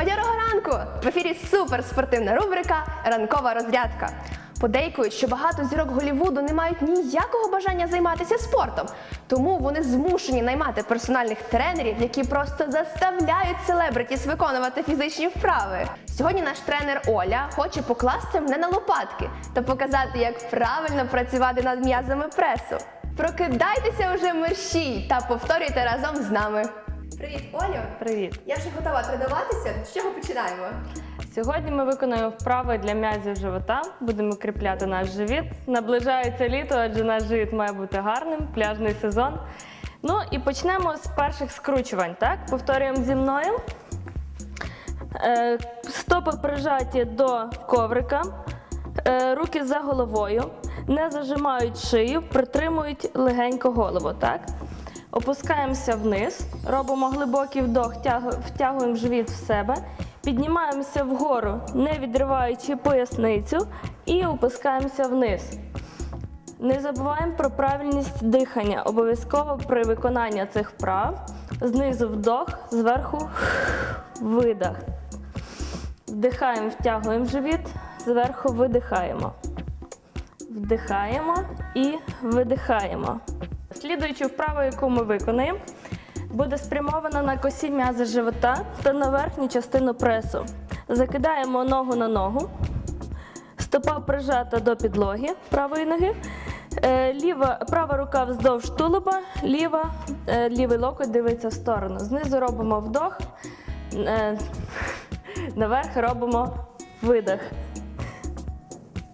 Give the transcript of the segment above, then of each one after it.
Бадьорого ранку! В ефірі суперспортивна рубрика Ранкова розрядка. Подейкують, що багато зірок Голівуду не мають ніякого бажання займатися спортом, тому вони змушені наймати персональних тренерів, які просто заставляють селебритіс виконувати фізичні вправи. Сьогодні наш тренер Оля хоче покласти мене на лопатки та показати, як правильно працювати над м'язами пресу. Прокидайтеся уже мерщій та повторюйте разом з нами. Привіт, Олю! Привіт! Я вже готова тренуватися. З чого починаємо? Сьогодні ми виконуємо вправи для м'язів живота. Будемо кріпляти наш живіт. Наближається літо, адже наш живіт має бути гарним, пляжний сезон. Ну і почнемо з перших скручувань. Так, повторюємо зі мною. Е, Стопи прижаті до коврика, е, руки за головою, не зажимають шию, притримують легенько голову. Так? Опускаємося вниз, робимо глибокий вдох, втягуємо живіт в себе, піднімаємося вгору, не відриваючи поясницю, і опускаємося вниз. Не забуваємо про правильність дихання. Обов'язково при виконанні цих вправ знизу вдох, зверху видих. Вдихаємо, втягуємо живіт, зверху видихаємо. Вдихаємо і видихаємо. Слідуючу вправу, яку ми виконаємо, буде спрямована на косі м'язи живота та на верхню частину пресу. Закидаємо ногу на ногу, стопа прижата до підлоги правої ноги. Е, Ліва, права рука вздовж тулуба, ліва, е, лівий локоть дивиться в сторону. Знизу робимо вдох, е, наверх робимо видих.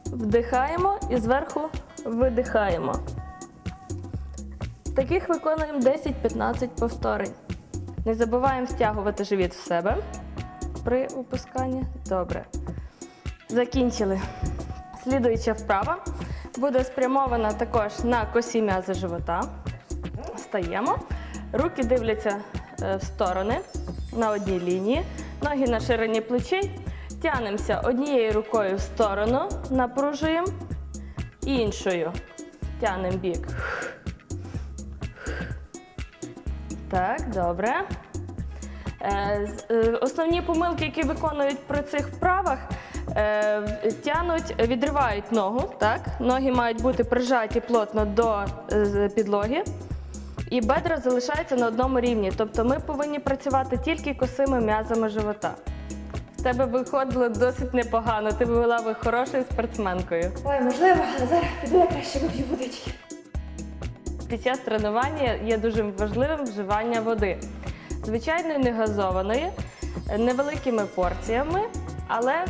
Вдихаємо і зверху видихаємо. Таких виконуємо 10-15 повторень. Не забуваємо стягувати живіт в себе при опусканні. Добре. Закінчили. Слідуюча вправа буде спрямована також на косі м'язи живота. Стаємо. Руки дивляться е, в сторони на одній лінії, ноги на ширині плечей. Тянемося однією рукою в сторону, напружуємо, іншою тянемо бік. Так, добре. Е, е, Основні помилки, які виконують при цих вправах, е, тянуть, відривають ногу. Так? Ноги мають бути прижаті плотно до підлоги. І бедра залишаються на одному рівні. Тобто ми повинні працювати тільки косими м'язами живота. В тебе виходило досить непогано. Ти була би хорошою спортсменкою. Ой, можливо, зараз піду я краще вип'ю водички. Під час тренування є дуже важливим вживання води. Звичайної негазованої, невеликими порціями, але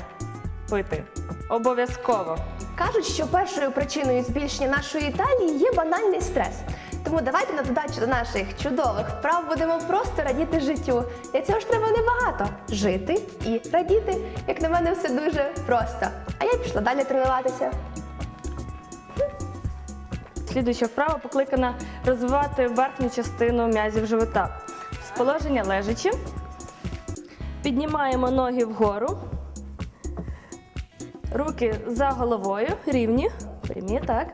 пити. Обов'язково. Кажуть, що першою причиною збільшення нашої талії є банальний стрес. Тому давайте на додачу до наших чудових вправ будемо просто радіти життю. Для цього ж треба небагато жити і радіти. Як на мене, все дуже просто. А я пішла далі тренуватися. Слідуюча вправа покликана розвивати верхню частину м'язів живота. З положення лежачи. Піднімаємо ноги вгору. Руки за головою, рівні. Прямі, так.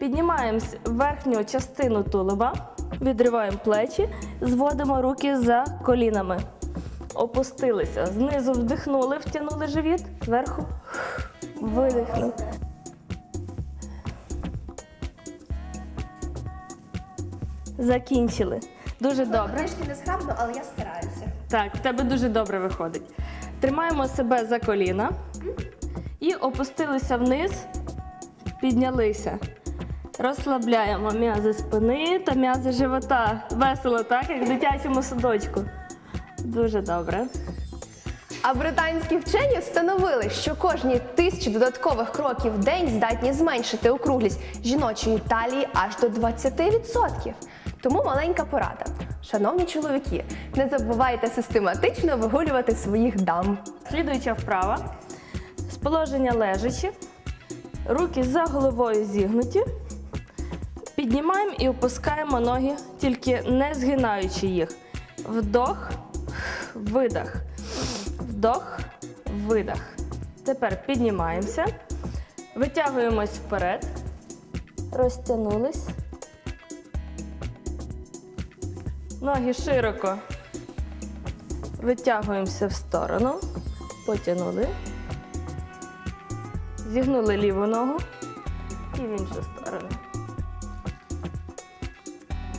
Піднімаємо верхню частину тулуба, відриваємо плечі, зводимо руки за колінами. Опустилися. Знизу вдихнули, втягнули живіт, зверху видихнули. Закінчили. Дуже добре. Трішки не зграбно, але я стараюся. Так, в тебе дуже добре виходить. Тримаємо себе за коліна і опустилися вниз, піднялися. Розслабляємо м'язи спини та м'язи живота. Весело, так, як в дитячому садочку. Дуже добре. А британські вчені встановили, що кожні тисячі додаткових кроків в день здатні зменшити округлість жіночої талії аж до 20%. Тому маленька порада. Шановні чоловіки, не забувайте систематично вигулювати своїх дам. Слідуюча вправа. З положення лежачи. Руки за головою зігнуті. Піднімаємо і опускаємо ноги, тільки не згинаючи їх. Вдох, видох. Вдох, видох. Тепер піднімаємося. Витягуємось вперед. Розтягнулись. Ноги широко Витягуємося в сторону, потягнули, зігнули ліву ногу і в іншу сторону.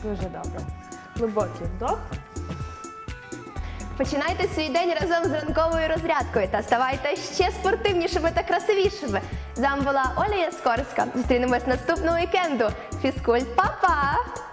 Дуже добре. Глибокий вдох. Починайте свій день разом з ранковою розрядкою та ставайте ще спортивнішими та красивішими. З вами була Оля Яскорська. Зустрінемось наступного вікенду. Фізкульт, па-па!